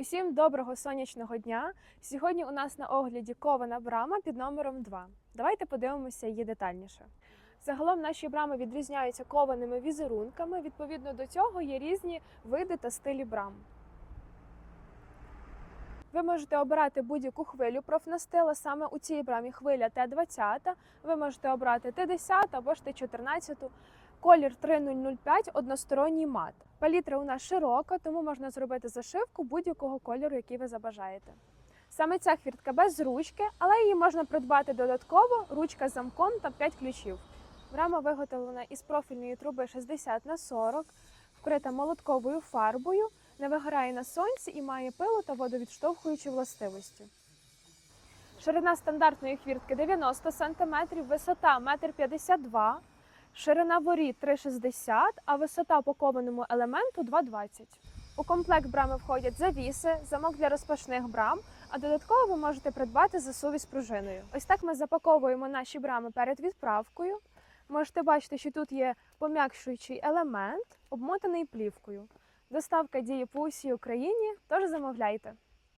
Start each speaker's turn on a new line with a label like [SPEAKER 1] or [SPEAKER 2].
[SPEAKER 1] Усім доброго сонячного дня. Сьогодні у нас на огляді кована брама під номером 2. Давайте подивимося її детальніше. Загалом наші брами відрізняються кованими візерунками. Відповідно до цього є різні види та стилі брам. Ви можете обирати будь-яку хвилю профнастила. Саме у цій брамі хвиля Т-20. Ви можете обрати Т-10 або ж Т-14. Колір 3005 односторонній мат. Палітра у нас широка, тому можна зробити зашивку будь-якого кольору, який ви забажаєте. Саме ця хвіртка без ручки, але її можна придбати додатково, ручка з замком та 5 ключів. Брама виготовлена із профільної труби 60 на 40, вкрита молотковою фарбою, не вигорає на сонці і має пилу та водовідштовхуючі властивості. Ширина стандартної хвіртки 90 см, висота 1,52 м, ширина воріт 3,60 а висота по кованому елементу 2,20 У комплект брами входять завіси, замок для розпашних брам, а додатково ви можете придбати засув із пружиною. Ось так ми запаковуємо наші брами перед відправкою. Можете бачити, що тут є пом'якшуючий елемент, обмотаний плівкою. Доставка діє по усій Україні, тож замовляйте.